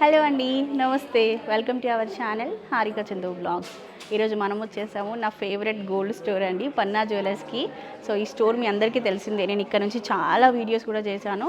Hello అండి నమస్తే. Welcome to our channel Harika Chandu vlogs ఈరోజు మనం వచ్చేసాము నా ఫేవరెట్ గోల్డ్ స్టోర్ అండి పన్నా జ్యువెలర్స్కి సో ఈ స్టోర్ మీ అందరికీ తెలిసిందే నేను ఇక్కడ నుంచి చాలా వీడియోస్ కూడా చేశాను.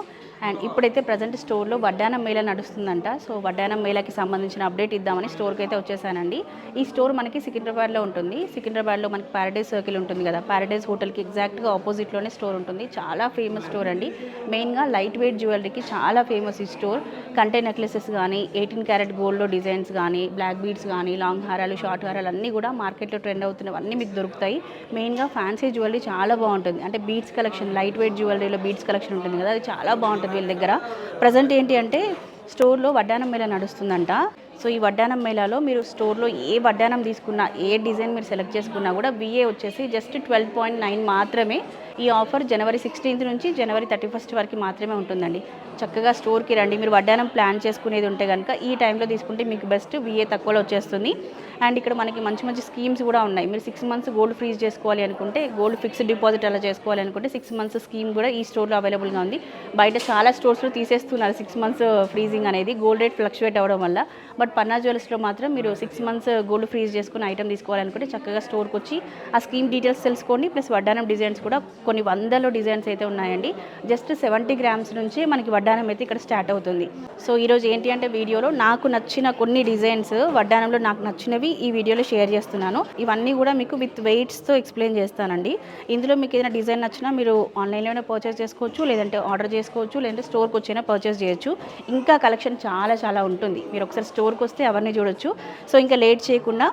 అండ్ ఇప్పుడైతే ప్రజెంట్ స్టోర్లో వడ్డానం మేళ నడుస్తుందంట. సో వడ్డానం మేళకి సంబంధించిన అప్డేట్ ఇద్దామని స్టోర్కి అయితే వచ్చేసానండి. ఈ స్టోర్ మనకి సికింద్రాబాద్లో ఉంటుంది. సికింద్రాబాద్లో మనకి ప్యారడైజ్ సర్కిల్ ఉంటుంది కదా. ప్యారడైజ్ హోటల్కి ఎగ్జాక్ట్గా ఆపోజిట్లోనే స్టోర్ ఉంటుంది. చాలా ఫేమస్ స్టోర్ అండి. మెయిన్గా లైట్ వెయిట్ జ్యువెలరీకి చాలా ఫేమస్ ఈ స్టోర్ కంటే నెక్లెసెస్ కానీ ఎయిటీన్ క్యారెట్ గోల్డ్లో డిజైన్స్ కానీ బ్లాక్ బీడ్స్ కానీ లాంగ్ హారాలు షార్ట్ హారాలు అన్నీ కూడా మార్కెట్లో ట్రెండ్ అవుతున్నవన్నీ మీకు దొరుకుతాయి. మెయిన్గా ఫ్యాన్సీ జ్యువెలరీ చాలా బాగుంటుంది. అంటే బీడ్స్ కలెక్షన్ లైట్ వెయిట్ జ్యువెలరీలో బీడ్స్ కలెక్షన్ ఉంటుంది కదా అది చాలా బాగుంటుంది వీళ్ళ దగ్గర. ప్రజెంట్ ఏంటి అంటే స్టోర్లో వడ్డానం మేళ నడుస్తుందంట. సో ఈ వడ్డానం మేళాలో మీరు స్టోర్లో ఏ వడ్డానం తీసుకున్నా ఏ డిజైన్ మీరు సెలెక్ట్ చేసుకున్నా కూడా బిఏ వచ్చేసి జస్ట్ ట్వెల్వ్ పాయింట్ నైన్ మాత్రమే ఈ ఆఫర్ జనవరి సిక్స్టీన్త్ నుంచి జనవరి థర్టీ ఫస్ట్ వరకు మాత్రమే ఉంటుందండి. చక్కగా స్టోర్కి రండి. మీరు వడ్డానం ప్లాన్ చేసుకునేది ఉంటే కనుక ఈ టైంలో తీసుకుంటే మీకు బెస్ట్ విఏ తక్కువలో వచ్చేస్తుంది. అండ్ ఇక్కడ మనకి మంచి మంచి స్కీమ్స్ కూడా ఉన్నాయి. మీరు సిక్స్ మంత్స్ గోల్డ్ ఫ్రీజ్ చేసుకోవాలి అనుకుంటే గోల్డ్ ఫిక్స్డ్ డిపాజిట్ అలా చేసుకోవాలి అనుకుంటే సిక్స్ మంత్స్ స్కీమ్ కూడా ఈ స్టోర్లో అవైలబుల్గా ఉంది. బయట చాలా స్టోర్స్లో తీసేస్తున్నారు సిక్స్ మంత్స్ ఫ్రీజింగ్ అనేది. గోల్డ్ రేట్ ఫ్లక్చువేట్ అవ్వడం వల్ల. బట్ పన్నా జ్యువెల్స్లో మాత్రం మీరు సిక్స్ మంత్స్ గోల్డ్ ఫ్రీజ్ చేసుకుని ఐటమ్ తీసుకోవాలనుకుంటే చక్కగా స్టోర్కి వచ్చి ఆ స్కీమ్ డీటెయిల్స్ తెలుసుకోండి. ప్లస్ వడ్డానం డిజైన్స్ కూడా కొన్ని వందల డిజైన్స్ అయితే ఉన్నాయండి. జస్ట్ సెవెంటీ గ్రామ్స్ నుంచి మనకి వడ్డానం అయితే ఇక్కడ స్టార్ట్ అవుతుంది. సో ఈరోజు ఏంటి అంటే వీడియోలో నాకు నచ్చిన కొన్ని డిజైన్స్ వడ్డానంలో నాకు నచ్చినవి ఈ వీడియోలో షేర్ చేస్తున్నాను. ఇవన్నీ కూడా మీకు విత్ వెయిట్స్తో ఎక్స్ప్లెయిన్ చేస్తానండి. ఇందులో మీకు ఏదైనా డిజైన్ నచ్చినా మీరు ఆన్లైన్లోనే పర్చేస్ చేసుకోవచ్చు లేదంటే ఆర్డర్ చేసుకోవచ్చు లేదంటే స్టోర్కి వచ్చినా పర్చేస్ చేయొచ్చు. ఇంకా కలెక్షన్ చాలా చాలా ఉంటుంది. మీరు ఒకసారి స్టోర్కి వస్తే అవన్నీ చూడొచ్చు. సో ఇంకా లేట్ చేయకుండా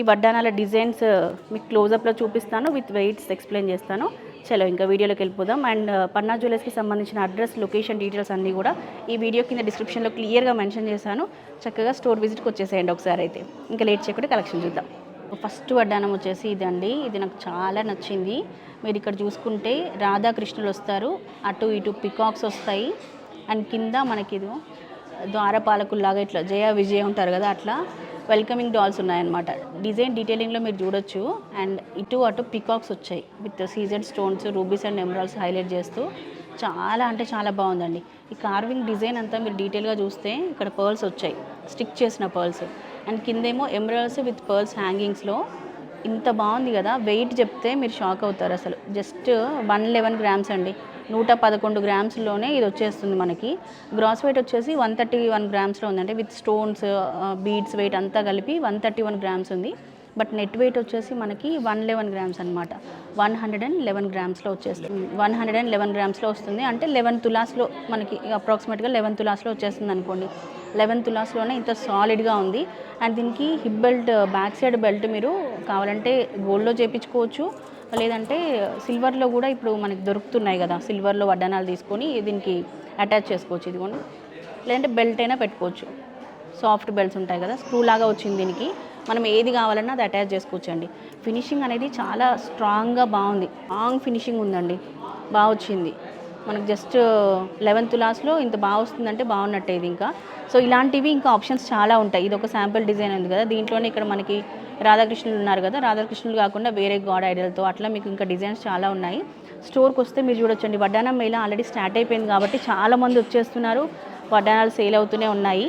ఈ వడ్డానాల డిజైన్స్ మీకు క్లోజప్లో చూపిస్తాను విత్ వెయిట్స్ ఎక్స్ప్లెయిన్ చేస్తాను. చలో ఇంకా వీడియోలోకి వెళ్ళిపోదాం. అండ్ పన్నా జ్యువెలర్స్కి సంబంధించిన అడ్రస్ లొకేషన్ డీటెయిల్స్ అన్నీ కూడా ఈ వీడియో కింద డిస్క్రిప్షన్లో క్లియర్గా మెన్షన్ చేశాను. చక్కగా స్టోర్ విజిట్కి వచ్చేసేయండి ఒకసారి అయితే. ఇంకా లేట్ చేయకుండా కలెక్షన్ చూద్దాం. ఫస్ట్ వడ్డానం వచ్చేసి ఇదండి. ఇది నాకు చాలా నచ్చింది. మీరు ఇక్కడ చూసుకుంటే రాధాకృష్ణులు వస్తారు. అటు ఇటు పికాక్స్ వస్తాయి. అండ్ కింద మనకి ఇది ద్వారపాలకుల్లాగా ఇట్లా జయ విజయ ఉంటారు కదా అట్లా. వెల్కమింగ్ డాల్స్ ఉన్నాయన్నమాట. డిజైన్ డీటెయిలింగ్లో మీరు చూడొచ్చు. అండ్ ఇటు అటు పికాక్స్ వచ్చాయి. With season stones rubies and emeralds highlight చేస్తూ చాలా అంటే చాలా బాగుందండి. ఈ కార్వింగ్ డిజైన్ అంతా మీరు డీటెయిల్గా చూస్తే ఇక్కడ పర్ల్స్ వచ్చాయి. స్టిక్ చేసిన పర్ల్స్ అండ్ కిందేమో ఎమరాల్స్ విత్ పర్ల్స్ హ్యాంగింగ్స్లో ఇంత బాగుంది కదా. వెయిట్ చెప్తే మీరు షాక్ అవుతారు అసలు. జస్ట్ వన్ లెవెన్ గ్రామ్స్ అండి. నూట పదకొండు గ్రామ్స్లోనే ఇది వచ్చేస్తుంది మనకి. గ్రాస్ వెయిట్ వచ్చేసి వన్ థర్టీ వన్ గ్రామ్స్లో ఉందంటే విత్ స్టోన్స్ బీడ్స్ వెయిట్ అంతా కలిపి వన్ థర్టీ వన్ గ్రామ్స్ ఉంది. బట్ నెట్ వెయిట్ వచ్చేసి మనకి వన్ లెవెన్ గ్రామ్స్ అనమాట వన్ హండ్రెడ్ అండ్ లెవెన్ గ్రామ్స్లో వచ్చేస్తుంది. వన్ హండ్రెడ్ అండ్ లెవెన్ గ్రామ్స్లో వస్తుంది. అంటే లెవెన్ తులాస్లో మనకి అప్రాక్సిమేట్గా లెవెన్ తులాస్లో వచ్చేస్తుంది అనుకోండి లెవెన్ తులాస్లోనే ఇంత సాలిడ్గా ఉంది. అండ్ దీనికి hip belt back side belt మీరు కావాలంటే గోల్డ్లో చేయించుకోవచ్చు లేదంటే సిల్వర్లో కూడా ఇప్పుడు మనకి దొరుకుతున్నాయి కదా సిల్వర్లో వడ్డానాలు తీసుకొని దీనికి అటాచ్ చేసుకోవచ్చు ఇదిగోండి. లేదంటే బెల్ట్ అయినా పెట్టుకోవచ్చు. సాఫ్ట్ బెల్ట్స్ ఉంటాయి కదా స్క్రూ లాగా వచ్చింది దీనికి. మనం ఏది కావాలన్నా అది అటాచ్ చేసుకోవచ్చండి. ఫినిషింగ్ అనేది చాలా స్ట్రాంగ్గా బాగుంది. లాంగ్ ఫినిషింగ్ ఉందండి. బాగా వచ్చింది. మనకు జస్ట్ లెవెన్త్ క్లాస్లో ఇంత బాగా వస్తుందంటే బాగున్నట్టే ఇది ఇంకా. సో ఇలాంటివి ఇంకా ఆప్షన్స్ చాలా ఉంటాయి. ఇది ఒక శాంపుల్ డిజైన్ ఉంది కదా. దీంట్లోనే ఇక్కడ మనకి రాధాకృష్ణులు ఉన్నారు కదా. రాధాకృష్ణులు కాకుండా వేరే గాడ్ ఐడల్తో అట్లా మీకు ఇంకా డిజైన్స్ చాలా ఉన్నాయి. స్టోర్కి వస్తే మీరు చూడొచ్చండి. వడ్డానం మేళ ఆల్రెడీ స్టార్ట్ అయిపోయింది కాబట్టి చాలామంది వచ్చేస్తున్నారు. వడ్డానాలు సేల్ అవుతూనే ఉన్నాయి.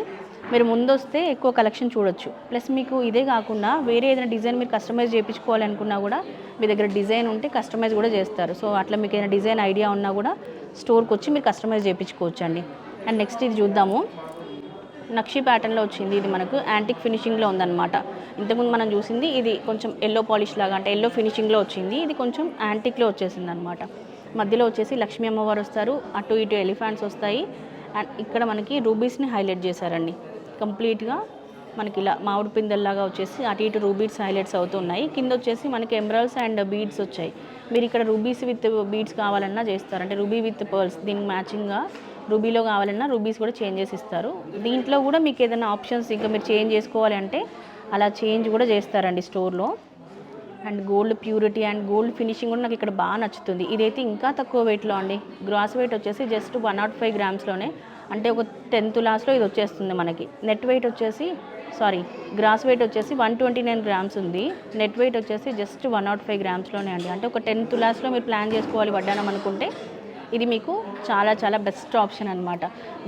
మీరు ముందు వస్తే ఎక్కువ కలెక్షన్ చూడొచ్చు. ప్లస్ మీకు ఇదే కాకుండా వేరే ఏదైనా డిజైన్ మీరు కస్టమైజ్ చేయించుకోవాలనుకున్నా కూడా మీ దగ్గర డిజైన్ ఉంటే కస్టమైజ్ కూడా చేస్తారు. సో అట్లా మీకు ఏదైనా డిజైన్ ఐడియా ఉన్నా కూడా స్టోర్కి వచ్చి మీరు కస్టమైజ్ చేయించుకోవచ్చు అండి అండ్ నెక్స్ట్ ఇది చూద్దాము. నక్షి ప్యాటర్న్లో వచ్చింది ఇది మనకు యాంటిక్ ఫినిషింగ్లో ఉందన్నమాట. ఇంతకుముందు మనం చూసింది ఇది కొంచెం ఎల్లో పాలిష్ లాగా అంటే ఎల్లో ఫినిషింగ్లో వచ్చింది. ఇది కొంచెం యాంటిక్లో వచ్చేసింది అనమాట మధ్యలో వచ్చేసి లక్ష్మీ అమ్మవారు వస్తారు. అటు ఇటు ఎలిఫెంట్స్ వస్తాయి. అండ్ ఇక్కడ మనకి రూబీస్ని హైలైట్ చేశారండి. కంప్లీట్గా మనకి ఇలా మామిడి పిందెల్లాగా వచ్చేసి అటు ఇటు రూబీడ్స్ హైలైట్స్ అవుతున్నాయి. కింద వచ్చేసి మనకి ఎమరాల్స్ అండ్ బీడ్స్ వచ్చాయి. మీరు ఇక్కడ రూబీస్ విత్ బీడ్స్ కావాలన్నా చేస్తారు. అంటే రూబీ విత్ పర్ల్స్ దీనికి మ్యాచింగ్గా రూబీలో కావాలన్నా రూబీస్ కూడా చేంజ్ చేసి ఇస్తారు. దీంట్లో కూడా మీకు ఏదైనా ఆప్షన్స్ ఇంకా మీరు చేంజ్ చేసుకోవాలి అంటే అలా చేంజ్ కూడా చేస్తారండి స్టోర్లో. And gold purity and gold finishing కూడా నాకు ఇక్కడ బాగా నచ్చుతుంది. ఇదైతే ఇంకా తక్కువ వెయిట్లో అండి. గ్రాస్ వెయిట్ వచ్చేసి జస్ట్ వన్ నాట్ ఫైవ్ గ్రామ్స్లోనే అంటే ఒక టెన్త్ లాస్లో ఇది వచ్చేస్తుంది మనకి. నెట్ వెయిట్ వచ్చేసి సారీ గ్రాస్ వెయిట్ వచ్చేసి వన్ ట్వంటీ నైన్ గ్రామ్స్ ఉంది. నెట్ వెయిట్ వచ్చేసి జస్ట్ వన్ నాట్ ఫైవ్ గ్రామ్స్లోనే అండి. అంటే ఒక టెన్ తులాస్లో మీరు ప్లాన్ చేసుకోవాలి వడ్డానం అనుకుంటే ఇది మీకు చాలా చాలా బెస్ట్ ఆప్షన్ అనమాట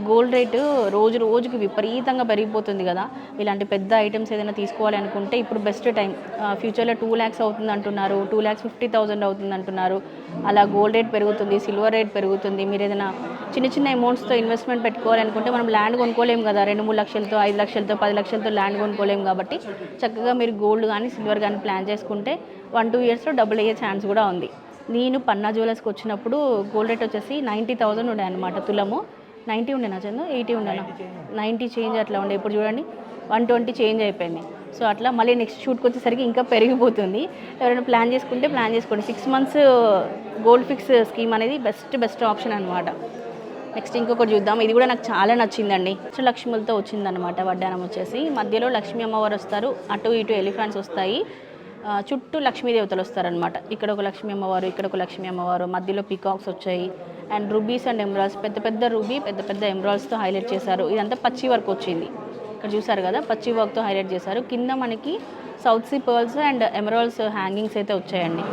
గోల్డ్ రేటు రోజు రోజుకి విపరీతంగా పెరిగిపోతుంది కదా. ఇలాంటి పెద్ద ఐటమ్స్ ఏదైనా తీసుకోవాలి అనుకుంటే ఇప్పుడు బెస్ట్ టైం ఫ్యూచర్లో టూ ల్యాక్స్ అవుతుంది అంటున్నారు టూ ల్యాక్స్ ఫిఫ్టీ థౌసండ్ అవుతుంది అంటున్నారు. అలా గోల్డ్ రేట్ పెరుగుతుంది సిల్వర్ రేట్ పెరుగుతుంది. మీరు ఏదైనా చిన్న చిన్న అమౌంట్స్తో ఇన్వెస్ట్మెంట్ పెట్టుకోవాలనుకుంటే మనం ల్యాండ్ కొనుక్కోలేము కదా. రెండు మూడు లక్షలతో ఐదు లక్షలతో పది లక్షలతో ల్యాండ్ కొనుక్కోలేము కాబట్టి చక్కగా మీరు గోల్డ్ కానీ సిల్వర్ కానీ ప్లాన్ చేసుకుంటే వన్ టూ ఇయర్స్లో డబుల్ అయ్యే ఛాన్స్ కూడా ఉంది. నేను పన్నా జ్యువెలర్స్కి వచ్చినప్పుడు గోల్డ్ రేట్ వచ్చేసి నైంటీ థౌసండ్ ఉండే అనమాట తులము. నైంటీ ఉండేనా చందు? ఎయిటీ ఉండేనా నైంటీ చేంజ్ అట్లా ఉండే. ఇప్పుడు చూడండి వన్ ట్వంటీ చేంజ్ అయిపోయింది. సో అట్లా మళ్ళీ నెక్స్ట్ షూట్కి వచ్చేసరికి ఇంకా పెరిగిపోతుంది. ఎవరైనా ప్లాన్ చేసుకుంటే ప్లాన్ చేసుకోండి. Six months gold fix scheme అనేది బెస్ట్ బెస్ట్ ఆప్షన్ అనమాట నెక్స్ట్ ఇంకొకటి చూద్దాం. ఇది కూడా నాకు చాలా నచ్చిందండి. లక్ష్ములతో వచ్చిందనమాట వడ్డానం వచ్చేసి. మధ్యలో లక్ష్మీ అమ్మవారు వస్తారు. అటు ఇటు ఎలిఫెంట్స్ వస్తాయి. చుట్టూ లక్ష్మీదేవతలు వస్తారనమాట ఇక్కడ ఒక లక్ష్మీ అమ్మవారు ఇక్కడ ఒక లక్ష్మీ అమ్మవారు మధ్యలో పీకాక్స్ వచ్చాయి అండ్ రూబీస్ అండ్ ఎమ్రాల్స్ పెద్ద పెద్ద రూబీ పెద్ద పెద్ద ఎమ్రాల్స్తో హైలైట్ చేశారు. ఇదంతా పచ్చి వర్క్ వచ్చింది. ఇక్కడ చూసారు కదా పచ్చి వర్క్తో హైలైట్ చేశారు. కింద మనకి south sea pearls and emeralds hangings అయితే వచ్చాయండి.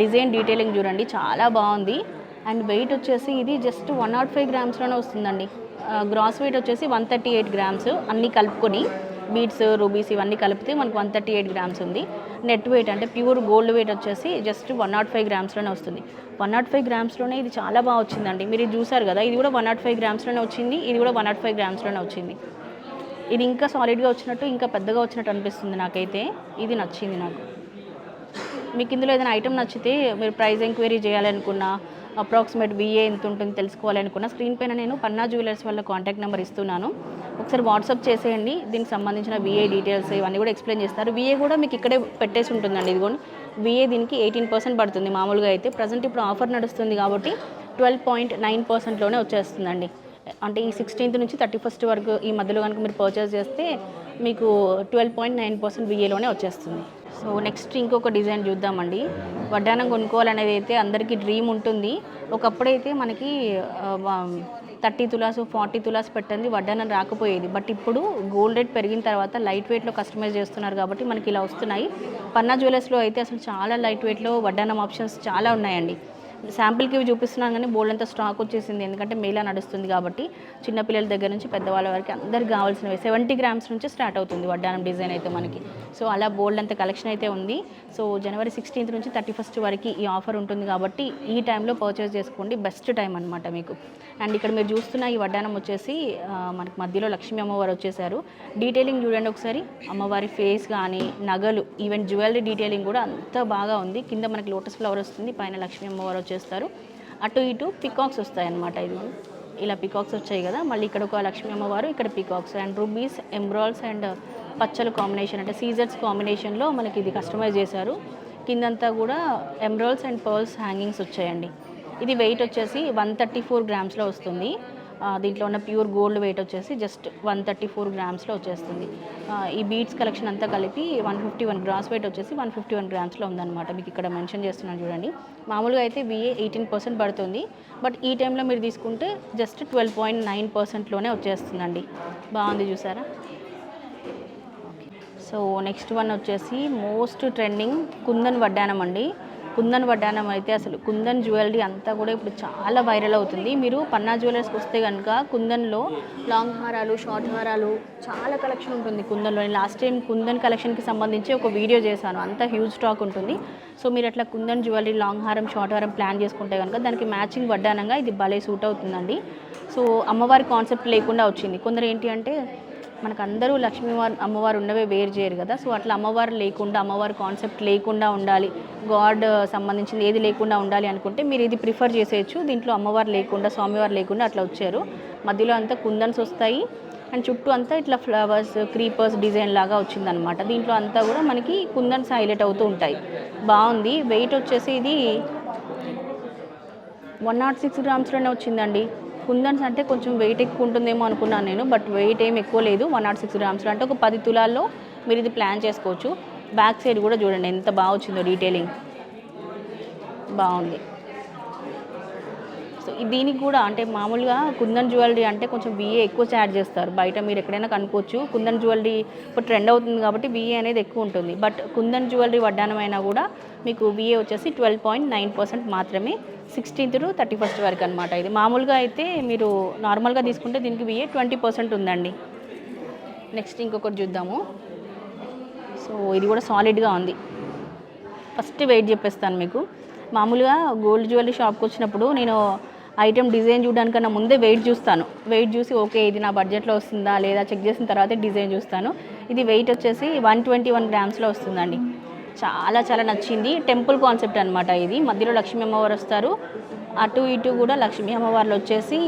డిజైన్ డీటెయిలింగ్ చూడండి చాలా బాగుంది. అండ్ వెయిట్ వచ్చేసి ఇది జస్ట్ వన్ నాట్ ఫైవ్ గ్రామ్స్లోనే వస్తుందండి. గ్రాస్ వెయిట్ వచ్చేసి వన్ థర్టీ ఎయిట్ గ్రామ్స్ అన్నీ కలుపుకొని బీట్స్ రూబీస్ ఇవన్నీ కలిపితే మనకు వన్ థర్టీ ఎయిట్ గ్రామ్స్ ఉంది. నెట్ వెయిట్ అంటే ప్యూర్ గోల్డ్ వెయిట్ వచ్చేసి జస్ట్ వన్ నాట్ ఫైవ్ గ్రామ్స్లోనే వస్తుంది. వన్ నాట్ ఫైవ్ గ్రామ్స్లోనే ఇది చాలా బాగా వచ్చిందండి. మీరు ఇది చూసారు కదా ఇది కూడా వన్ నాట్ ఫైవ్ గ్రామ్స్లోనే వచ్చింది ఇది కూడా వన్ నాట్ ఫైవ్ గ్రామ్స్లోనే వచ్చింది. ఇది ఇంకా సాలిడ్గా వచ్చినట్టు ఇంకా పెద్దగా వచ్చినట్టు అనిపిస్తుంది నాకైతే. ఇది నచ్చింది నాకు. మీకు ఇందులో ఏదైనా ఐటెం నచ్చితే మీరు ప్రైస్ ఎంక్వైరీ చేయాలనుకున్నా అప్రాక్సిమేట్ విఏ ఎంత ఉంటుంది తెలుసుకోవాలనుకున్న స్క్రీన్ పైన నేను పన్నా జ్యువెలర్స్ వాళ్ళ కాంటాక్ట్ నెంబర్ ఇస్తున్నాను. ఒకసారి వాట్సాప్ చేసేయండి. దీనికి సంబంధించిన విఏ డీటెయిల్స్ ఇవన్నీ కూడా ఎక్స్ప్లెయిన్ చేస్తారు. విఏ కూడా మీకు ఇక్కడే పెట్టేసి ఉంటుందండి. ఇదిగోండి. విఏ దీనికి ఎయిటీన్ పర్సెంట్ పడుతుంది మామూలుగా అయితే. ప్రజెంట్ ఇప్పుడు ఆఫర్ నడుస్తుంది కాబట్టి ట్వెల్వ్ పాయింట్ నైన్ పర్సెంట్లోనే వచ్చేస్తుందండి. అంటే ఈ సిక్స్టీన్త్ నుంచి థర్టీ ఫస్ట్ వరకు ఈ మధ్యలో కనుక మీరు పర్చేస్ చేస్తే మీకు ట్వెల్వ్ పాయింట్ నైన్ పర్సెంట్ విఏలోనే వచ్చేస్తుంది. సో నెక్స్ట్ ఇంకొక డిజైన్ చూద్దామండి. వడ్డానం కొనుక్కోవాలనేది అయితే అందరికీ డ్రీమ్ ఉంటుంది. ఒకప్పుడైతే మనకి థర్టీ తులాస్ ఫార్టీ తులాస్ పెట్టింది వడ్డానం రాకపోయేది. బట్ ఇప్పుడు గోల్డ్ రేట్ పెరిగిన తర్వాత లైట్ వెయిట్లో కస్టమైజ్ చేస్తున్నారు కాబట్టి మనకి ఇలా వస్తున్నాయి. పన్నా జ్యువెలర్స్లో అయితే అసలు చాలా లైట్ వెయిట్లో వడ్డానం ఆప్షన్స్ చాలా ఉన్నాయండి. శాంపిల్కి ఇవి చూపిస్తున్నాను కానీ బోల్డ్ అంతా స్టాక్ వచ్చేసింది. ఎందుకంటే మేలా నడుస్తుంది కాబట్టి చిన్నపిల్లల దగ్గర నుంచి పెద్దవాళ్ళ వరకు అందరికి కావాల్సినవి. సెవెంటీ గ్రామ్స్ నుంచి స్టార్ట్ అవుతుంది వడ్డానం డిజైన్ అయితే మనకి. సో అలా బోల్డ్ అంత కలెక్షన్ అయితే ఉంది. సో జనవరి సిక్స్టీన్త్ నుంచి థర్టీ ఫస్ట్ వరకు ఈ ఆఫర్ ఉంటుంది కాబట్టి ఈ టైంలో పర్చేస్ చేసుకోండి. బెస్ట్ టైం అనమాట మీకు. అండ్ ఇక్కడ మీరు చూస్తున్న ఈ వడ్డానం వచ్చేసి మనకు మధ్యలో లక్ష్మీ అమ్మవారు వచ్చేసారు. డీటెయిలింగ్ చూడండి ఒకసారి. అమ్మవారి ఫేస్ కానీ నగలు ఈవెన్ జ్యువెలరీ డీటెయిలింగ్ కూడా అంత బాగా ఉంది. కింద మనకి లోటస్ ఫ్లవర్ వస్తుంది పైన లక్ష్మీ అమ్మవారు వచ్చేస్తారు. అటు ఇటు పికాక్స్ వస్తాయన్నమాట ఇది. ఇలా పికాక్స్ వచ్చాయి కదా. మళ్ళీ ఇక్కడ ఒక లక్ష్మీ అమ్మవారు ఇక్కడ peacocks and rubies emeralds and Pachchala combination అంటే సీజర్స్ కాంబినేషన్లో మనకి ఇది కస్టమైజ్ చేశారు. కిందంతా కూడా ఎంబ్రాయిల్స్ అండ్ పర్ల్స్ హ్యాంగింగ్స్ వచ్చాయండి. ఇది వెయిట్ వచ్చేసి వన్ థర్టీ ఫోర్ గ్రామ్స్లో వస్తుంది. దీంట్లో ఉన్న ప్యూర్ గోల్డ్ వెయిట్ వచ్చేసి జస్ట్ వన్ థర్టీ ఫోర్ గ్రామ్స్లో వచ్చేస్తుంది. ఈ బీడ్స్ కలెక్షన్ అంతా కలిపి one fifty one gross weight వచ్చేసి వన్ ఫిఫ్టీ వన్ గ్రామ్స్లో ఉందన్నమాట. మీకు ఇక్కడ మెన్షన్ చేస్తున్నాను చూడండి. మామూలుగా అయితే విఏ ఎయిటీన్ పర్సెంట్ పడుతుంది. బట్ ఈ టైంలో మీరు తీసుకుంటే జస్ట్ ట్వెల్వ్ పాయింట్ నైన్ పర్సెంట్లోనే వచ్చేస్తుందండి. బాగుంది చూసారా? సో నెక్స్ట్ వన్ వచ్చేసి మోస్ట్ ట్రెండింగ్ కుందన్ వడ్డానం అండి. కుందన్ వడ్డానం అయితే అసలు కుందన్ జ్యువెలరీ అంతా కూడా ఇప్పుడు చాలా వైరల్ అవుతుంది. మీరు పన్నా జ్యువెలర్స్కి వస్తే కనుక కుందన్లో లాంగ్ హారాలు షార్ట్ హారాలు చాలా కలెక్షన్ ఉంటుంది కుందన్లో. నేను లాస్ట్ టైం కుందన్ కలెక్షన్కి సంబంధించి ఒక వీడియో చేశాను. అంత హ్యూజ్ స్టాక్ ఉంటుంది. సో మీరు అట్లా కుందన్ జ్యువెలరీ లాంగ్ హారం షార్ట్ హారం ప్లాన్ చేసుకుంటే కనుక దానికి మ్యాచింగ్ వడ్డానంగా ఇది భలే సూట్ అవుతుందండి. సో అమ్మవారి కాన్సెప్ట్ లేకుండా వచ్చింది. కొందరు ఏంటి అంటే మనకు అందరూ లక్ష్మీవారు అమ్మవారు ఉన్నవే వేరు చేయరు కదా. సో అట్లా అమ్మవారు లేకుండా అమ్మవారి కాన్సెప్ట్ లేకుండా ఉండాలి. గాడ్ uh, సంబంధించింది ఏది లేకుండా ఉండాలి అనుకుంటే మీరు ఇది ప్రిఫర్ చేసేయచ్చు. దీంట్లో అమ్మవారు లేకుండా స్వామివారు లేకుండా అట్లా వచ్చారు. మధ్యలో అంతా కుందన్స్ వస్తాయి. అండ్ చుట్టూ అంతా ఇట్లా ఫ్లవర్స్ క్రీపర్స్ డిజైన్ లాగా వచ్చిందనమాట. దీంట్లో అంతా కూడా మనకి కుందన్స్ హైలైట్ అవుతూ ఉంటాయి. బాగుంది. వెయిట్ వచ్చేసి ఇది వన్ నాట్ సిక్స్ గ్రామ్స్లోనే వచ్చిందండి. కుందన్స్ అంటే కొంచెం వెయిట్ ఎక్కువ ఉంటుందేమో అనుకున్నాను నేను బట్ వెయిట్ ఏం ఎక్కువ లేదు. వన్ నాట్ సిక్స్ గ్రామ్స్లో అంటే ఒక పది తులాల్లో మీరు ఇది ప్లాన్ చేసుకోవచ్చు. బ్యాక్ సైడ్ కూడా చూడండి ఎంత బాగా వచ్చిందో డీటెయిలింగ్ బాగుంది. సో దీనికి కూడా అంటే మామూలుగా కుందన్ జ్యువెలరీ అంటే కొంచెం విఏ ఎక్కువ ఛార్జ్ చేస్తారు. బయట మీరు ఎక్కడైనా కనుక్కోవచ్చు. కుందన్ జ్యువెలరీ ఇప్పుడు ట్రెండ్ అవుతుంది కాబట్టి విఏ అనేది ఎక్కువ ఉంటుంది. బట్ కుందన్ జ్యువెలరీ వడ్డానమైనా కూడా మీకు విఏ వచ్చేసి ట్వెల్వ్ పాయింట్ నైన్ పర్సెంట్ మాత్రమే సిక్స్టీన్త్ టు థర్టీ ఫస్ట్ వరకు అనమాట ఇది మామూలుగా అయితే మీరు నార్మల్గా తీసుకుంటే దీనికి విఏ ట్వంటీ పర్సెంట్ ఉందండి. నెక్స్ట్ ఇంకొకటి చూద్దాము. సో ఇది కూడా సాలిడ్గా ఉంది. ఫస్ట్ వెయిట్ చెప్పేస్తాను మీకు. మామూలుగా గోల్డ్ జ్యువెలరీ షాప్కి వచ్చినప్పుడు నేను ఐటెం డిజైన్ చూడడానికన్నా ముందే వెయిట్ చూస్తాను. వెయిట్ చూసి ఓకే ఇది నా బడ్జెట్లో వస్తుందా లేదా చెక్ చేసిన తర్వాతే డిజైన్ చూస్తాను. ఇది వెయిట్ వచ్చేసి వన్ ట్వంటీ వన్ గ్రామ్స్లో వస్తుందండి. చాలా చాలా నచ్చింది. టెంపుల్ కాన్సెప్ట్ అనమాట ఇది. మధ్యలో లక్ష్మీ అమ్మవారు వస్తారు. అటు ఇటు కూడా లక్ష్మీ అమ్మవార్లు వచ్చేసి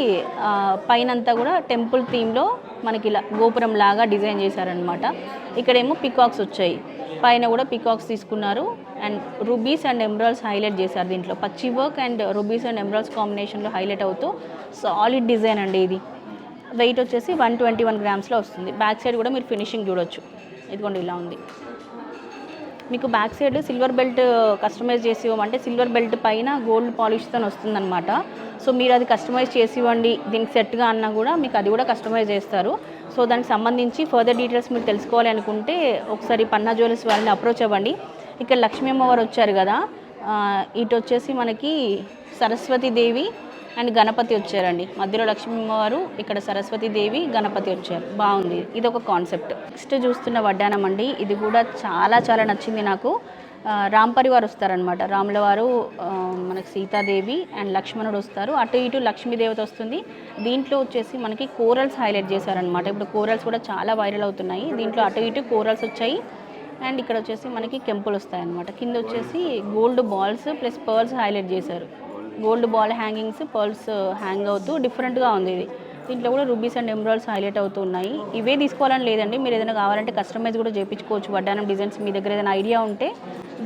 పైనంతా కూడా టెంపుల్ థీమ్లో మనకి ఇలా గోపురం లాగా డిజైన్ చేశారనమాట ఇక్కడేమో పికాక్స్ వచ్చాయి. పైన కూడా పికాక్స్ తీసుకున్నారు. And rubies and emeralds highlight చేశారు దీంట్లో. పచ్చి work and rubies and emeralds కాంబినేషన్లో హైలైట్ అవుతూ సాలిడ్ డిజైన్ అండి ఇది. వెయిట్ వచ్చేసి వన్ ట్వంటీ వన్ గ్రామ్స్లో వస్తుంది. బ్యాక్ సైడ్ కూడా మీరు ఫినిషింగ్ చూడొచ్చు. ఇదిగోండి ఇలా ఉంది. మీకు back side silver belt customize చేసి ఇవ్వమంటే సిల్వర్ బెల్ట్ పైన గోల్డ్ పాలిష్తో వస్తుందన్నమాట. సో మీరు అది కస్టమైజ్ చేసి ఇవ్వండి దీనికి సెట్గా అన్నా కూడా మీకు అది కూడా కస్టమైజ్ చేస్తారు. సో దానికి సంబంధించి ఫర్దర్ డీటెయిల్స్ మీరు తెలుసుకోవాలి అనుకుంటే ఒకసారి పన్నా జ్యువెలర్స్ వాళ్ళని అప్రోచ్ అవ్వండి. ఇక్కడ లక్ష్మీ అమ్మవారు వచ్చారు కదా ఇటు వచ్చేసి మనకి సరస్వతి దేవి అండ్ గణపతి వచ్చారండి. మధ్యలో లక్ష్మీ అమ్మవారు ఇక్కడ సరస్వతి దేవి గణపతి వచ్చారు. బాగుంది. ఇది ఒక కాన్సెప్ట్ నెక్స్ట్ చూస్తున్న వడ్డానం అండి. ఇది కూడా చాలా చాలా నచ్చింది నాకు. రామ్ పరివార్ వస్తారనమాట రాముల వారు మనకి సీతాదేవి అండ్ లక్ష్మణుడు వస్తారు. అటు ఇటు లక్ష్మీదేవత వస్తుంది. దీంట్లో వచ్చేసి మనకి కోరల్స్ హైలైట్ చేశారనమాట ఇప్పుడు కోరల్స్ కూడా చాలా వైరల్ అవుతున్నాయి. దీంట్లో అటు ఇటు కోరల్స్ వచ్చాయి. అండ్ ఇక్కడ వచ్చేసి మనకి కెంపులు వస్తాయి అనమాట కింద వచ్చేసి gold balls plus pearls highlight చేశారు. Gold ball hangings pearls hang అవుతూ డిఫరెంట్గా ఉంది ఇది. దీంట్లో కూడా రూబీస్ అండ్ ఎంబ్రాయిడ్స్ హైలైట్ అవుతూ ఉన్నాయి ఇవే తీసుకోవాలని లేదండి. మీరు ఏదైనా కావాలంటే కస్టమైజ్ కూడా చేయించుకోవచ్చు వడ్డానం డిజైన్స్ మీ దగ్గర ఏదైనా ఐడియా ఉంటే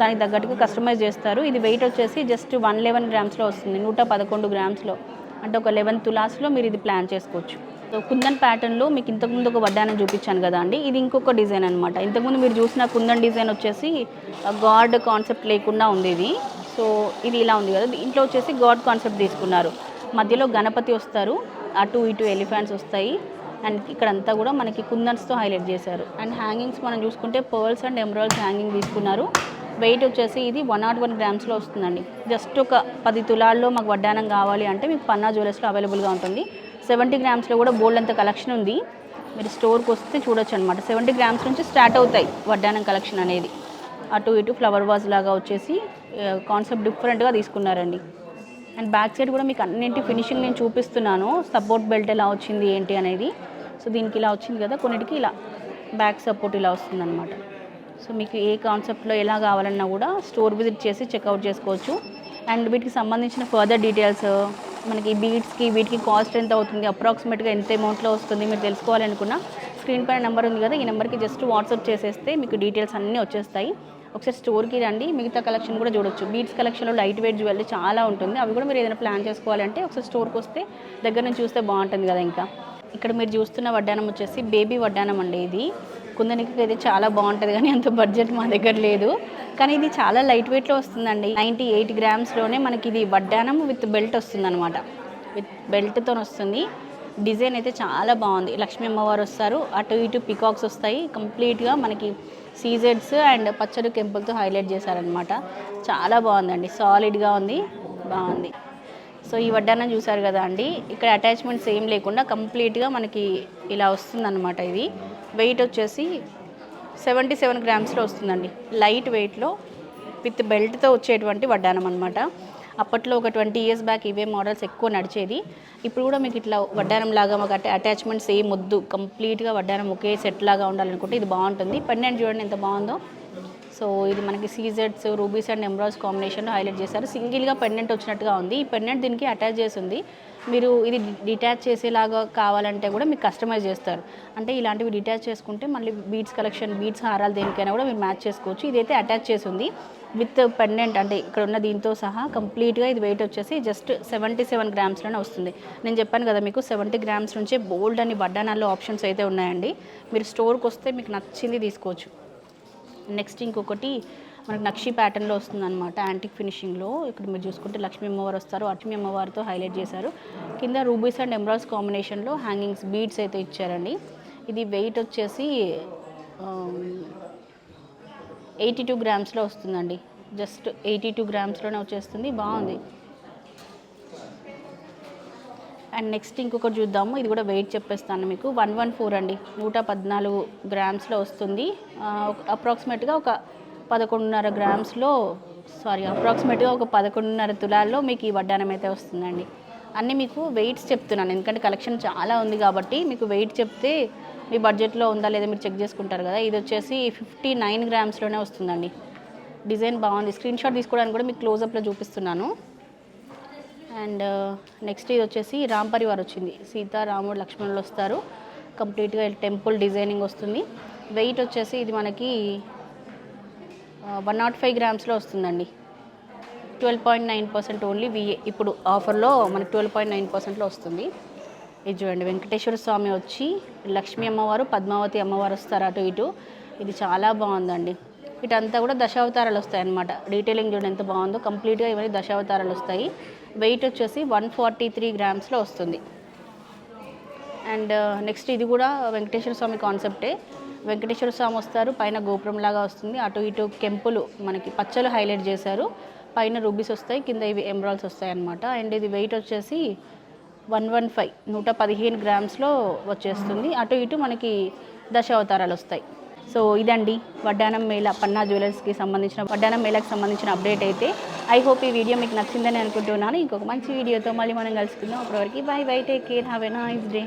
దానికి తగ్గట్టుగా కస్టమైజ్ చేస్తారు. ఇది వెయిట్ వచ్చేసి జస్ట్ వన్ లెవెన్ గ్రామ్స్లో వస్తుంది. నూట పదకొండు గ్రామ్స్లో అంటే ఒక లెవెన్ తులాస్లో మీరు ఇది ప్లాన్ చేసుకోవచ్చు. సో కుందన్ ప్యాటర్న్లో మీకు ఇంతకుముందు ఒక వడ్డానం చూపించాను కదా అండి. ఇది ఇంకొక డిజైన్ అనమాట ఇంతకుముందు మీరు చూసిన కుందన్ డిజైన్ వచ్చేసి గాడ్ కాన్సెప్ట్ లేకుండా ఉంది ఇది. సో ఇది ఇలా ఉంది కదా. దీంట్లో వచ్చేసి గాడ్ కాన్సెప్ట్ తీసుకున్నారు. మధ్యలో గణపతి వస్తారు. అటు ఇటు ఎలిఫెంట్స్ వస్తాయి. అండ్ ఇక్కడంతా కూడా మనకి కుందన్స్తో హైలైట్ చేశారు. అండ్ హ్యాంగింగ్స్ మనం చూసుకుంటే పర్ల్స్ అండ్ ఎమరాల్డ్స్ హ్యాంగింగ్ తీసుకున్నారు. వెయిట్ వచ్చేసి ఇది వన్ నాట్ వన్ గ్రామ్స్లో వస్తుందండి. జస్ట్ ఒక పది తులాల్లో మాకు వడ్డానం కావాలి అంటే మీకు పన్నా జ్యువెలర్స్లో అవైలబుల్గా ఉంటుంది. సెవెంటీ గ్రామ్స్లో కూడా బోల్డ్ అంత కలెక్షన్ ఉంది. మీరు స్టోర్కి వస్తే చూడొచ్చు అనమాట సెవెంటీ గ్రామ్స్ నుంచి స్టార్ట్ అవుతాయి వడ్డానం కలెక్షన్ అనేది. అటు ఇటు ఫ్లవర్ వాజ్ లాగా వచ్చేసి కాన్సెప్ట్ డిఫరెంట్గా తీసుకున్నారండి. అండ్ బ్యాక్ సైడ్ కూడా మీకు అన్నింటి ఫినిషింగ్ నేను చూపిస్తున్నాను. సపోర్ట్ బెల్ట్ ఎలా వచ్చింది ఏంటి అనేది. సో దీనికి ఇలా వచ్చింది కదా కొన్నిటికి ఇలా బ్యాక్ సపోర్ట్ ఇలా వస్తుందన్నమాట. సో మీకు ఏ కాన్సెప్ట్లో ఎలా కావాలన్నా కూడా స్టోర్ విజిట్ చేసి చెక్అవుట్ చేసుకోవచ్చు. అండ్ వీటికి సంబంధించిన ఫర్దర్ డీటెయిల్స్ మనకి బీట్స్కి వీటికి కాస్ట్ ఎంత అవుతుంది అప్రాక్సిమేట్గా ఎంత అమౌంట్లో వస్తుంది మీరు తెలుసుకోవాలనుకున్నా స్క్రీన్ పైన నెంబర్ ఉంది కదా ఈ నెంబర్కి జస్ట్ వాట్సాప్ చేసేస్తే మీకు డీటెయిల్స్ అన్నీ వచ్చేస్తాయి. ఒకసారి స్టోర్కి రండి మిగతా కలెక్షన్ కూడా చూడొచ్చు. బీట్స్ కలెక్షన్లో లైట్ వెయిట్ జ్యువెలరీ చాలా ఉంటుంది. అవి కూడా మీరు ఏదైనా ప్లాన్ చేసుకోవాలంటే ఒకసారి స్టోర్కి వస్తే దగ్గర నుంచి చూస్తే బాగుంటుంది కదా ఇంకా. ఇక్కడ మీరు చూస్తున్న వడ్డానం వచ్చేసి బేబీ వడ్డానం అండి ఇది. కుందనికి అయితే చాలా బాగుంటుంది కానీ అంత బడ్జెట్ మా దగ్గర లేదు. కానీ ఇది చాలా లైట్ వెయిట్లో వస్తుందండి. నైంటీ ఎయిట్ గ్రామ్స్లోనే మనకి ఇది వడ్డానం విత్ బెల్ట్ వస్తుంది అనమాట విత్ బెల్ట్తో వస్తుంది. డిజైన్ అయితే చాలా బాగుంది. లక్ష్మీ అమ్మవారు వస్తారు. అటు ఇటు పికాక్స్ వస్తాయి. కంప్లీట్గా మనకి సీజెడ్స్ అండ్ పచ్చడి కెంపులతో హైలైట్ చేశారనమాట చాలా బాగుందండి. సాలిడ్గా ఉంది. బాగుంది. సో ఈ వడ్డానం చూసారు కదా అండి. ఇక్కడ అటాచ్మెంట్స్ ఏం లేకుండా కంప్లీట్గా మనకి ఇలా వస్తుందన్నమాట ఇది. వెయిట్ వచ్చేసి సెవెంటీ సెవెన్ గ్రామ్స్లో వస్తుందండి. లైట్ వెయిట్లో విత్ బెల్ట్తో వచ్చేటువంటి వడ్డానం అనమాట అప్పట్లో ఒక ట్వంటీ ఇయర్స్ బ్యాక్ ఇవే మోడల్స్ ఎక్కువ నడిచేది. ఇప్పుడు కూడా మీకు ఇట్లా వడ్డానం లాగా మాకు అటే అటాచ్మెంట్స్ ఏం వద్దు. కంప్లీట్గా వడ్డానం ఒకే సెట్ లాగా ఉండాలనుకుంటే ఇది బాగుంటుంది. పెండెంట్ చూడండి ఎంత బాగుందో. సో ఇది మనకి సీజెడ్స్ రూబీస్ అండ్ ఎంబ్రాయిడ్స్ కాంబినేషన్లో హైలైట్ చేశారు. సింగిల్గా పెండెంట్ వచ్చినట్టుగా ఉంది. ఈ పెండెంట్ దీనికి అటాచ్ చేసింది. మీరు ఇది డిటాచ్ చేసేలాగా కావాలంటే కూడా మీకు కస్టమైజ్ చేస్తారు. అంటే ఇలాంటివి డిటాచ్ చేసుకుంటే మళ్ళీ బీట్స్ కలెక్షన్ బీట్స్ హారాలు దేనికైనా కూడా మీరు మ్యాచ్ చేసుకోవచ్చు. ఇదైతే అటాచ్ చేసింది. విత్ పెండెంట్ అంటే ఇక్కడ ఉన్న దీంతో సహా కంప్లీట్గా ఇది వెయిట్ వచ్చేసి జస్ట్ సెవెంటీ సెవెన్ గ్రామ్స్లోనే వస్తుంది. నేను చెప్పాను కదా మీకు సెవెంటీ గ్రామ్స్ నుంచే బోల్డ్ అని వడ్డానాల్లో ఆప్షన్స్ అయితే ఉన్నాయండి. మీరు స్టోర్కి వస్తే మీకు నచ్చింది తీసుకోవచ్చు. నెక్స్ట్ ఇంకొకటి మనకు నక్షి ప్యాటర్న్లో వస్తుంది అనమాట యాంటిక్ ఫినిషింగ్లో ఇక్కడ మీరు చూసుకుంటే లక్ష్మీ అమ్మవారు వస్తారు లక్ష్మీ అమ్మవారితో హైలైట్ చేశారు. కింద రూబీస్ అండ్ ఎమరాల్స్ కాంబినేషన్లో హ్యాంగింగ్స్ బీడ్స్ అయితే ఇచ్చారండి. ఇది వెయిట్ వచ్చేసి um, ఎయిటీ టూ గ్రామ్స్లో వస్తుందండి. జస్ట్ ఎయిటీ టూ గ్రామ్స్లోనే వచ్చేస్తుంది. బాగుంది. అండ్ నెక్స్ట్ ఇంకొకటి చూద్దాము. ఇది కూడా వెయిట్ చెప్పేస్తాను మీకు. వన్ వన్ ఫోర్ అండి. నూట పద్నాలుగు గ్రామ్స్లో వస్తుంది. అప్రాక్సిమేట్గా ఒక పదకొండున్నర గ్రామ్స్లో సారీ అప్రాక్సిమేట్గా ఒక పదకొండున్నర తులాల్లో మీకు ఈ వడ్డానం అయితే వస్తుందండి. అన్నీ మీకు వెయిట్స్ చెప్తున్నాను. ఎందుకంటే కలెక్షన్ చాలా ఉంది కాబట్టి మీకు వెయిట్ చెప్తే మీ బడ్జెట్లో ఉందా లేదా మీరు చెక్ చేసుకుంటారు కదా. ఇది వచ్చేసి ఫిఫ్టీ నైన్ గ్రామ్స్లోనే వస్తుందండి. డిజైన్ బాగుంది. స్క్రీన్ షాట్ తీసుకోవడానికి కూడా మీకు క్లోజప్లో చూపిస్తున్నాను. అండ్ uh, నెక్స్ట్ ఇది వచ్చేసి రామ్ పరివార్ వచ్చింది. సీత రాముడు లక్ష్మణులు వస్తారు. కంప్లీట్గా టెంపుల్ డిజైనింగ్ వస్తుంది. వెయిట్ వచ్చేసి ఇది మనకి uh, వన్ నాట్ ఫైవ్ గ్రామ్స్లో వస్తుందండి. Twelve point nine percent only V ఇప్పుడు ఆఫర్లో మనకి ట్వెల్వ్ పాయింట్ నైన్ పర్సెంట్లో వస్తుంది. ఇది చూడండి వెంకటేశ్వర స్వామి వచ్చి లక్ష్మీ అమ్మవారు పద్మావతి అమ్మవారు వస్తారు అటు ఇటు. ఇది చాలా బాగుందండి. ఇటంతా కూడా దశావతారాలు వస్తాయి అన్నమాట డీటెయిలింగ్ చూడండి ఎంత బాగుందో. కంప్లీట్గా ఇవన్నీ దశావతారాలు వస్తాయి. వెయిట్ వచ్చేసి వన్ ఫార్టీ త్రీ గ్రామ్స్లో వస్తుంది. అండ్ నెక్స్ట్ uh, ఇది కూడా వెంకటేశ్వర స్వామి కాన్సెప్టే వెంకటేశ్వర స్వామి వస్తారు పైన గోపురం లాగా వస్తుంది. అటు ఇటు కెంపులు మనకి పచ్చలు హైలైట్ చేశారు. పైన రూబీస్ వస్తాయి కింద ఇవి ఎమరాల్స్ వస్తాయి అన్నమాట అండ్ ఇది వెయిట్ వచ్చేసి వన్ వన్ ఫైవ్ నూట పదిహేను గ్రామ్స్లో వచ్చేస్తుంది. అటు ఇటు మనకి దశ అవతారాలు వస్తాయి. సో ఇదండి వడ్డానం మేళ పన్నా జ్యువెలర్స్కి సంబంధించిన వడ్డానం మేళకి సంబంధించిన అప్డేట్ అయితే ఐ హోప్ ఈ వీడియో మీకు నచ్చిందని అనుకుంటున్నాను. ఇంకొక మంచి వీడియోతో మళ్ళీ మనం కలుసుకుందాం. అప్పటివరకు bye bye take care have a nice day.